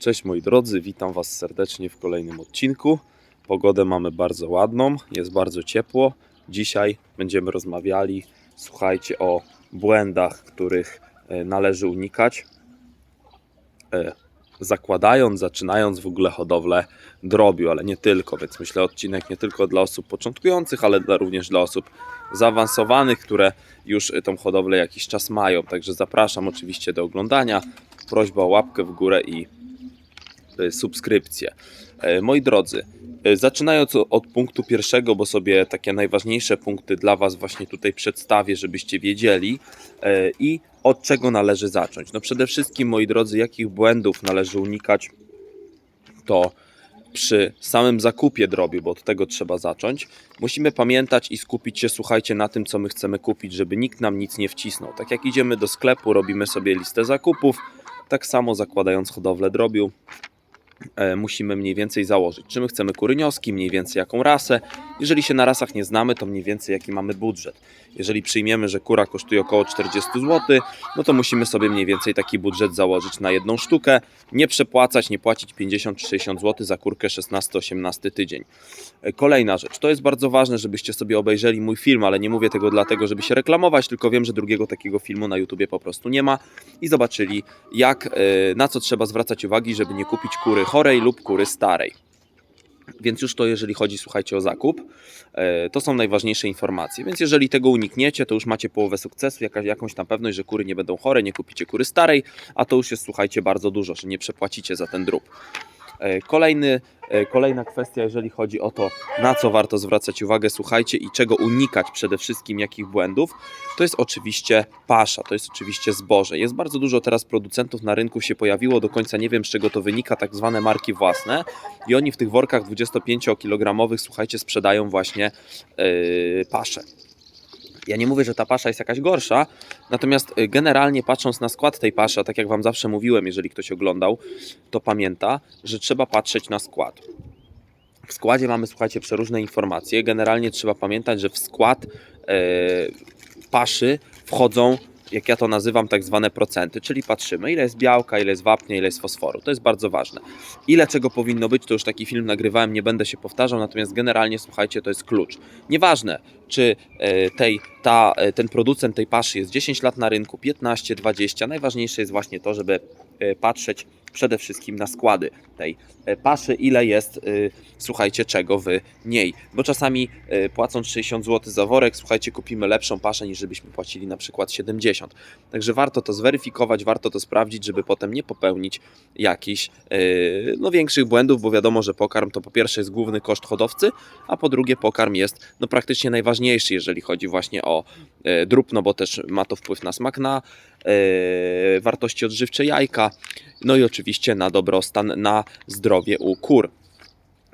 Cześć moi drodzy, witam Was serdecznie w kolejnym odcinku. Pogodę mamy bardzo ładną, jest bardzo ciepło. Dzisiaj będziemy rozmawiali, słuchajcie, o błędach, których e, należy unikać, e, zakładając, zaczynając w ogóle hodowlę drobiu, ale nie tylko, więc myślę odcinek nie tylko dla osób początkujących, ale również dla osób zaawansowanych, które już tą hodowlę jakiś czas mają. Także zapraszam oczywiście do oglądania. Prośba o łapkę w górę i e, subskrypcję. E, Moi drodzy, e, zaczynając od punktu pierwszego, bo sobie takie najważniejsze punkty dla Was właśnie tutaj przedstawię, żebyście wiedzieli e, i od czego należy zacząć. No przede wszystkim, moi drodzy, jakich błędów należy unikać, to przy samym zakupie drobiu, bo od tego trzeba zacząć, musimy pamiętać i skupić się, słuchajcie, na tym, co my chcemy kupić, żeby nikt nam nic nie wcisnął. Tak jak idziemy do sklepu, robimy sobie listę zakupów, tak samo zakładając hodowlę drobiu, musimy mniej więcej założyć, czy my chcemy kurynioski, mniej więcej jaką rasę. Jeżeli się na rasach nie znamy, to mniej więcej jaki mamy budżet. Jeżeli przyjmiemy, że kura kosztuje około 40 zł, no to musimy sobie mniej więcej taki budżet założyć na jedną sztukę, nie przepłacać, nie płacić 50 czy 60 zł za kurkę 16-18 tydzień. E, Kolejna rzecz, to jest bardzo ważne, żebyście sobie obejrzeli mój film, ale nie mówię tego dlatego, żeby się reklamować, tylko wiem, że drugiego takiego filmu na YouTubie po prostu nie ma i zobaczyli, jak, e, na co trzeba zwracać uwagi, żeby nie kupić kury chorej lub kury starej. Więc już to, jeżeli chodzi, słuchajcie, o zakup, e, to są najważniejsze informacje. Więc jeżeli tego unikniecie, to już macie połowę sukcesu, jaka, jakąś tam pewność, że kury nie będą chore, nie kupicie kury starej, a to już jest, słuchajcie, bardzo dużo, że nie przepłacicie za ten drób. E, Kolejny, e, kolejna kwestia, jeżeli chodzi o to, na co warto zwracać uwagę, słuchajcie, i czego unikać przede wszystkim, jakich błędów, to jest oczywiście pasza, to jest oczywiście zboże. Jest bardzo dużo teraz producentów na rynku się pojawiło, do końca nie wiem z czego to wynika, tak zwane marki własne i oni w tych workach 25-kilogramowych, słuchajcie, sprzedają właśnie yy, paszę. Ja nie mówię, że ta pasza jest jakaś gorsza, natomiast y, generalnie patrząc na skład tej paszy, a tak jak Wam zawsze mówiłem, jeżeli ktoś oglądał, to pamięta, że trzeba patrzeć na skład. W składzie mamy, słuchajcie, przeróżne informacje. Generalnie trzeba pamiętać, że w skład e, paszy wchodzą, jak ja to nazywam, tak zwane procenty, czyli patrzymy, ile jest białka, ile jest wapnia, ile jest fosforu. To jest bardzo ważne. Ile czego powinno być, to już taki film nagrywałem, nie będę się powtarzał, natomiast generalnie, słuchajcie, to jest klucz. Nieważne, czy e, tej, ta, e, ten producent tej paszy jest 10 lat na rynku, 15, 20, najważniejsze jest właśnie to, żeby e, patrzeć przede wszystkim na składy tej e, paszy, ile jest, e, słuchajcie, czego w niej. Bo czasami e, płacąc 60 zł za worek, słuchajcie, kupimy lepszą paszę niż żebyśmy płacili na przykład 70. Także warto to zweryfikować, warto to sprawdzić, żeby potem nie popełnić jakichś no, większych błędów, bo wiadomo, że pokarm to po pierwsze jest główny koszt hodowcy, a po drugie pokarm jest no, praktycznie najważniejszy, jeżeli chodzi właśnie o drób, no bo też ma to wpływ na smak, na wartości odżywcze jajka, no i oczywiście na dobrostan, na zdrowie u kur.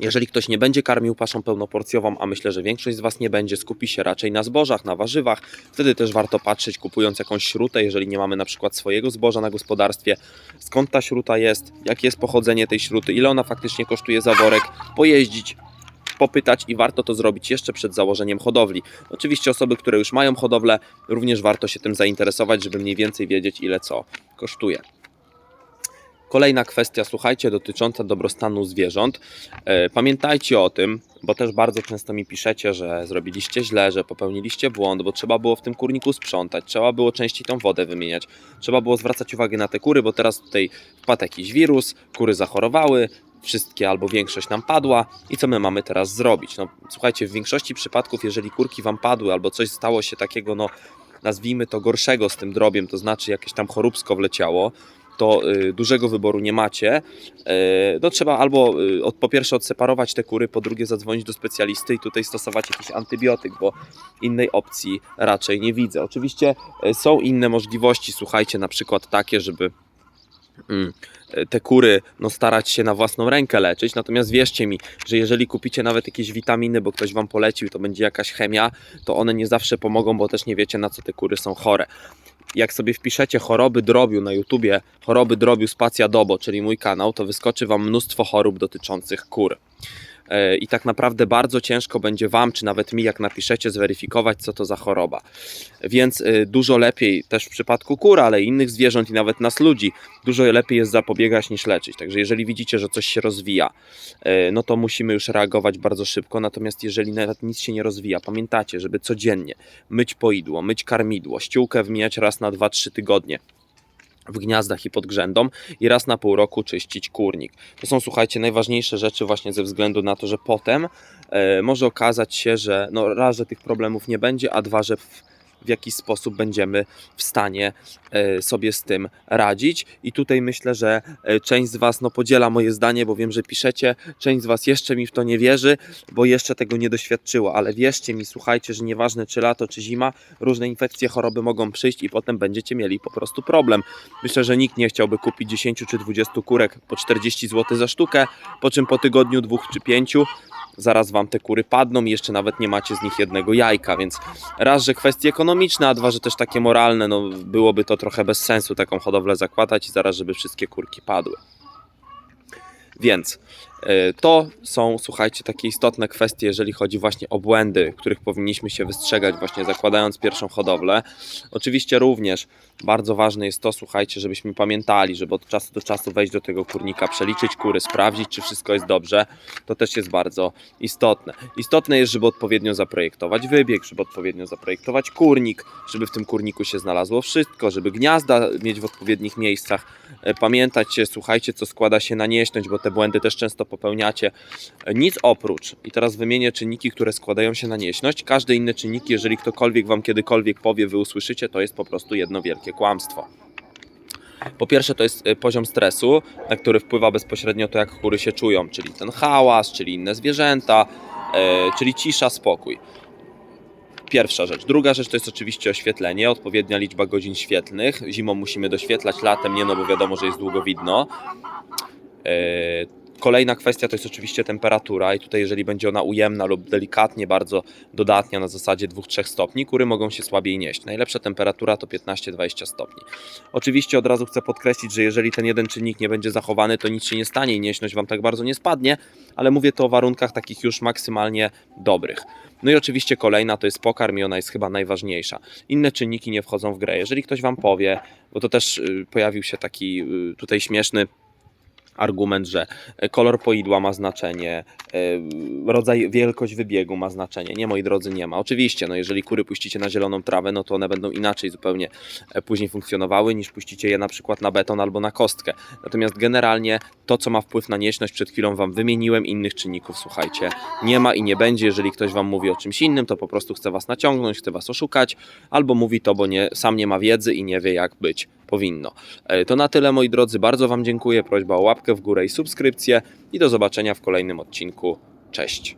Jeżeli ktoś nie będzie karmił paszą pełnoporcjową, a myślę, że większość z Was nie będzie, skupi się raczej na zbożach, na warzywach, wtedy też warto patrzeć, kupując jakąś śrutę, jeżeli nie mamy na przykład swojego zboża na gospodarstwie, skąd ta śruta jest, jakie jest pochodzenie tej śruty, ile ona faktycznie kosztuje za worek, pojeździć, popytać i warto to zrobić jeszcze przed założeniem hodowli. Oczywiście osoby, które już mają hodowlę, również warto się tym zainteresować, żeby mniej więcej wiedzieć, ile co kosztuje. Kolejna kwestia, słuchajcie, dotycząca dobrostanu zwierząt. E, Pamiętajcie o tym, bo też bardzo często mi piszecie, że zrobiliście źle, że popełniliście błąd, bo trzeba było w tym kurniku sprzątać, trzeba było częściej tą wodę wymieniać, trzeba było zwracać uwagę na te kury, bo teraz tutaj wpadł jakiś wirus, kury zachorowały, wszystkie albo większość nam padła i co my mamy teraz zrobić? No słuchajcie, w większości przypadków, jeżeli kurki wam padły albo coś stało się takiego, no nazwijmy to gorszego z tym drobiem, to znaczy jakieś tam choróbsko wleciało, to y, dużego wyboru nie macie, y, no trzeba albo y, od, po pierwsze odseparować te kury, po drugie zadzwonić do specjalisty i tutaj stosować jakiś antybiotyk, bo innej opcji raczej nie widzę. Oczywiście y, są inne możliwości, słuchajcie, na przykład takie, żeby te kury no, starać się na własną rękę leczyć. Natomiast wierzcie mi, że jeżeli kupicie nawet jakieś witaminy, bo ktoś wam polecił, to będzie jakaś chemia, to one nie zawsze pomogą, bo też nie wiecie na co te kury są chore. Jak sobie wpiszecie choroby drobiu na YouTubie, choroby drobiu spacja dobo, czyli mój kanał, to wyskoczy wam mnóstwo chorób dotyczących kur. E, i tak naprawdę bardzo ciężko będzie Wam, czy nawet mi, jak napiszecie, zweryfikować, co to za choroba. Więc e, dużo lepiej też w przypadku kur, ale innych zwierząt i nawet nas ludzi, dużo lepiej jest zapobiegać niż leczyć. Także jeżeli widzicie, że coś się rozwija, e, no to musimy już reagować bardzo szybko. Natomiast jeżeli nawet nic się nie rozwija, pamiętacie, żeby codziennie myć poidło, myć karmidło, ściółkę wmijać raz na 2-3 tygodnie w gniazdach i pod grzędą i raz na pół roku czyścić kurnik. To są, słuchajcie, najważniejsze rzeczy właśnie ze względu na to, że potem e, może okazać się, że no raz, że tych problemów nie będzie, a dwa, że w, w jakiś sposób będziemy w stanie e, sobie z tym radzić. I tutaj myślę, że e, część z Was no, podziela moje zdanie, bo wiem, że piszecie, część z Was jeszcze mi w to nie wierzy, bo jeszcze tego nie doświadczyła, ale wierzcie mi, słuchajcie, że nieważne czy lato, czy zima, różne infekcje, choroby mogą przyjść i potem będziecie mieli po prostu problem. Myślę, że nikt nie chciałby kupić 10 czy 20 kurek po 40 zł za sztukę, po czym po tygodniu, dwóch czy pięciu zaraz wam te kury padną i jeszcze nawet nie macie z nich jednego jajka, więc raz, że kwestie ekonomiczne, a dwa, że też takie moralne, no byłoby to trochę bez sensu taką hodowlę zakładać i zaraz, żeby wszystkie kurki padły. Więc to są, słuchajcie, takie istotne kwestie, jeżeli chodzi właśnie o błędy, których powinniśmy się wystrzegać, właśnie zakładając pierwszą hodowlę. Oczywiście również bardzo ważne jest to, słuchajcie, żebyśmy pamiętali, żeby od czasu do czasu wejść do tego kurnika, przeliczyć kury, sprawdzić, czy wszystko jest dobrze. To też jest bardzo istotne. Istotne jest, żeby odpowiednio zaprojektować wybieg, żeby odpowiednio zaprojektować kurnik, żeby w tym kurniku się znalazło wszystko, żeby gniazda mieć w odpowiednich miejscach. E, Pamiętać, słuchajcie, co składa się na nieśność, bo te błędy też często popełniacie. E, Nic oprócz, i teraz wymienię czynniki, które składają się na nieśność. Każde inne czynniki, jeżeli ktokolwiek Wam kiedykolwiek powie, Wy usłyszycie, to jest po prostu jedno wielkie kłamstwo. Po pierwsze, to jest e, poziom stresu, na który wpływa bezpośrednio to, jak kury się czują, czyli ten hałas, czyli inne zwierzęta, e, czyli cisza, spokój. Pierwsza rzecz. Druga rzecz to jest oczywiście oświetlenie, odpowiednia liczba godzin świetlnych. Zimą musimy doświetlać, latem nie, no bo wiadomo, że jest długo widno. Kolejna kwestia to jest oczywiście temperatura i tutaj jeżeli będzie ona ujemna lub delikatnie bardzo dodatnia na zasadzie 2-3 stopni, kury mogą się słabiej nieść. Najlepsza temperatura to 15-20 stopni. Oczywiście od razu chcę podkreślić, że jeżeli ten jeden czynnik nie będzie zachowany, to nic się nie stanie i nieśność Wam tak bardzo nie spadnie, ale mówię to o warunkach takich już maksymalnie dobrych. No i oczywiście kolejna to jest pokarm i ona jest chyba najważniejsza. Inne czynniki nie wchodzą w grę. Jeżeli ktoś Wam powie, bo to też y, pojawił się taki y, tutaj śmieszny argument, że kolor poidła ma znaczenie, e, rodzaj, wielkość wybiegu ma znaczenie. Nie, moi drodzy, nie ma. Oczywiście, no jeżeli kury puścicie na zieloną trawę, no to one będą inaczej zupełnie e, później funkcjonowały, niż puścicie je na przykład na beton albo na kostkę. Natomiast generalnie to, co ma wpływ na nieśność, przed chwilą Wam wymieniłem, innych czynników, słuchajcie, nie ma i nie będzie. Jeżeli ktoś Wam mówi o czymś innym, to po prostu chce Was naciągnąć, chce Was oszukać, albo mówi to, bo nie, sam nie ma wiedzy i nie wie, jak być powinno. E, To na tyle, moi drodzy. Bardzo Wam dziękuję. Prośba o łapkę w górę i subskrypcję. I do zobaczenia w kolejnym odcinku. Cześć.